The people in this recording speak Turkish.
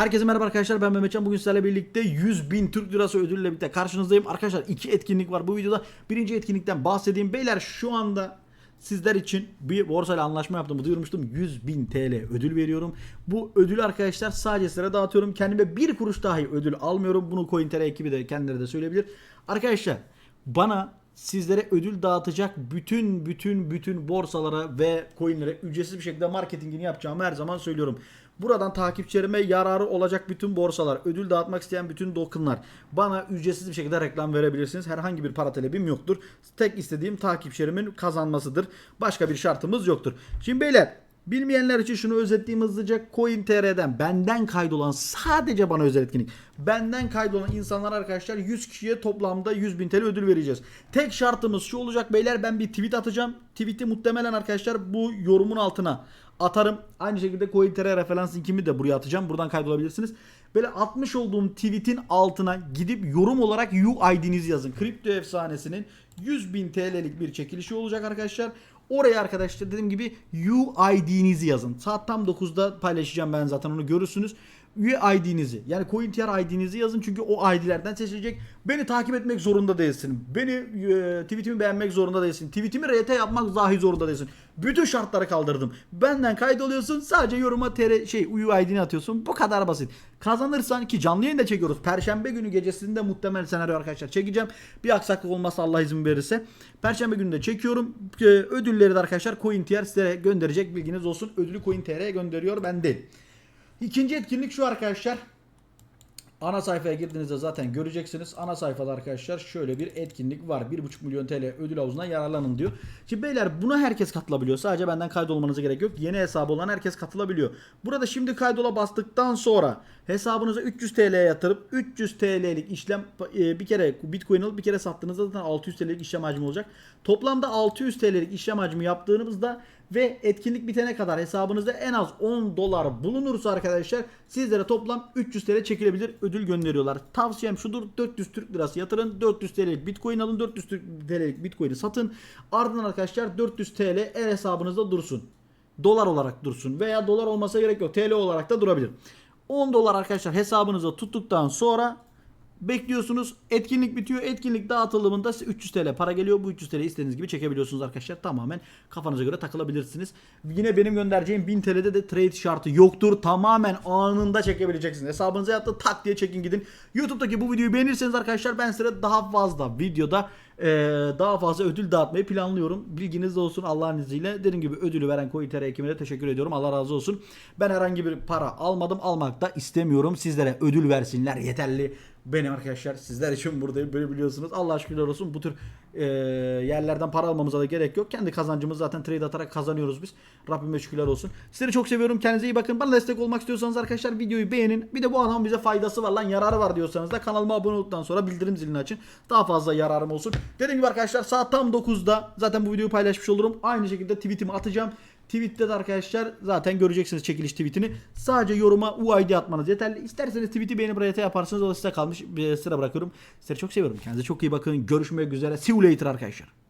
Herkese merhaba arkadaşlar ben Mehmetcan bugün sizlerle birlikte 100 bin Türk Lirası ödülle birlikte karşınızdayım. Arkadaşlar iki etkinlik var bu videoda. Birinci etkinlikten bahsedeyim. Beyler şu anda sizler için bir borsayla anlaşma yaptım. Duyurmuştum 100 bin TL ödül veriyorum. Bu ödülü arkadaşlar sadece sizlere dağıtıyorum. Kendime bir kuruş dahi ödül almıyorum. Bunu CoinTR ekibi de kendileri de söyleyebilir. Arkadaşlar bana sizlere ödül dağıtacak bütün bütün bütün borsalara ve coinlere ücretsiz bir şekilde marketingini yapacağımı her zaman söylüyorum. Buradan takipçilerime yararı olacak bütün borsalar, ödül dağıtmak isteyen bütün tokenlar bana ücretsiz bir şekilde reklam verebilirsiniz. Herhangi bir para talebim yoktur. Tek istediğim takipçilerimin kazanmasıdır. Başka bir şartımız yoktur. Şimdi beyler Bilmeyenler için şunu özetleyeyim hızlıca. CoinTR'den benden kaydolan sadece bana özel etkinlik. Benden kaydolan insanlar arkadaşlar 100 kişiye toplamda 100 bin TL ödül vereceğiz. Tek şartımız şu olacak beyler ben bir tweet atacağım. Tweet'i muhtemelen arkadaşlar bu yorumun altına atarım. Aynı şekilde CoinTR referans linkimi de buraya atacağım. Buradan kaydolabilirsiniz. Böyle atmış olduğum tweet'in altına gidip yorum olarak UID'nizi yazın. Kripto efsanesinin 100 bin TL'lik bir çekilişi olacak arkadaşlar. Oraya arkadaşlar dediğim gibi UID'nizi yazın. Saat tam 9'da paylaşacağım ben zaten onu görürsünüz. UID'nizi yani CoinTR ID'nizi yazın çünkü o ID'lerden seçilecek. Beni takip etmek zorunda değilsin. Beni e, tweetimi beğenmek zorunda değilsin. Tweetimi RT yapmak dahi zorunda değilsin. Bütün şartları kaldırdım. Benden kaydoluyorsun. Sadece yoruma TR şey UID'ni atıyorsun. Bu kadar basit. Kazanırsan ki canlı yayın da çekiyoruz. Perşembe günü gecesinde muhtemel senaryo arkadaşlar çekeceğim. Bir aksaklık olmazsa Allah izin verirse. Perşembe günü de çekiyorum. E, ödülleri de arkadaşlar CoinTR size gönderecek bilginiz olsun. Ödülü CoinTR'ye gönderiyor ben değil. İkinci etkinlik şu arkadaşlar. Ana sayfaya girdiğinizde zaten göreceksiniz. Ana sayfada arkadaşlar şöyle bir etkinlik var. 1,5 milyon TL ödül havuzundan yararlanın diyor. Şimdi beyler buna herkes katılabiliyor. Sadece benden kaydolmanıza gerek yok. Yeni hesabı olan herkes katılabiliyor. Burada şimdi kaydola bastıktan sonra hesabınıza 300 TL yatırıp 300 TL'lik işlem e, bir kere Bitcoin alıp bir kere sattığınızda zaten 600 TL'lik işlem hacmi olacak. Toplamda 600 TL'lik işlem hacmi yaptığınızda ve etkinlik bitene kadar hesabınızda en az 10 dolar bulunursa arkadaşlar sizlere toplam 300 TL çekilebilir ödül gönderiyorlar. Tavsiyem şudur 400 Türk lirası yatırın 400 TL'lik Bitcoin alın 400 TL'lik Bitcoin'i satın ardından arkadaşlar 400 TL el hesabınızda dursun. Dolar olarak dursun veya dolar olmasa gerek yok TL olarak da durabilir. 10 dolar arkadaşlar hesabınıza tuttuktan sonra Bekliyorsunuz. Etkinlik bitiyor. Etkinlik dağıtılımında size 300 TL para geliyor. Bu 300 TL'yi istediğiniz gibi çekebiliyorsunuz arkadaşlar. Tamamen kafanıza göre takılabilirsiniz. Yine benim göndereceğim 1000 TL'de de trade şartı yoktur. Tamamen anında çekebileceksiniz. Hesabınıza yattı tak diye çekin gidin. YouTube'daki bu videoyu beğenirseniz arkadaşlar ben size daha fazla videoda ee, daha fazla ödül dağıtmayı planlıyorum. Bilginiz olsun Allah'ın izniyle. Dediğim gibi ödülü veren CoinTR ekibine teşekkür ediyorum. Allah razı olsun. Ben herhangi bir para almadım. Almak da istemiyorum. Sizlere ödül versinler yeterli. Benim arkadaşlar sizler için buradayım. Böyle biliyorsunuz. Allah şükürler olsun. Bu tür e, yerlerden para almamıza da gerek yok. Kendi kazancımız zaten trade atarak kazanıyoruz biz. Rabbime şükürler olsun. Sizleri çok seviyorum. Kendinize iyi bakın. Bana destek olmak istiyorsanız arkadaşlar videoyu beğenin. Bir de bu adamın bize faydası var lan yararı var diyorsanız da kanalıma abone olduktan sonra bildirim zilini açın. Daha fazla yararım olsun. Dediğim gibi arkadaşlar saat tam 9'da zaten bu videoyu paylaşmış olurum. Aynı şekilde tweetimi atacağım. Tweette de arkadaşlar zaten göreceksiniz çekiliş tweetini. Sadece yoruma UID atmanız yeterli. İsterseniz tweeti beğenip RT yaparsınız. O da size kalmış. Bir sıra bırakıyorum. Sizleri çok seviyorum. Kendinize çok iyi bakın. Görüşmek üzere. See you later arkadaşlar.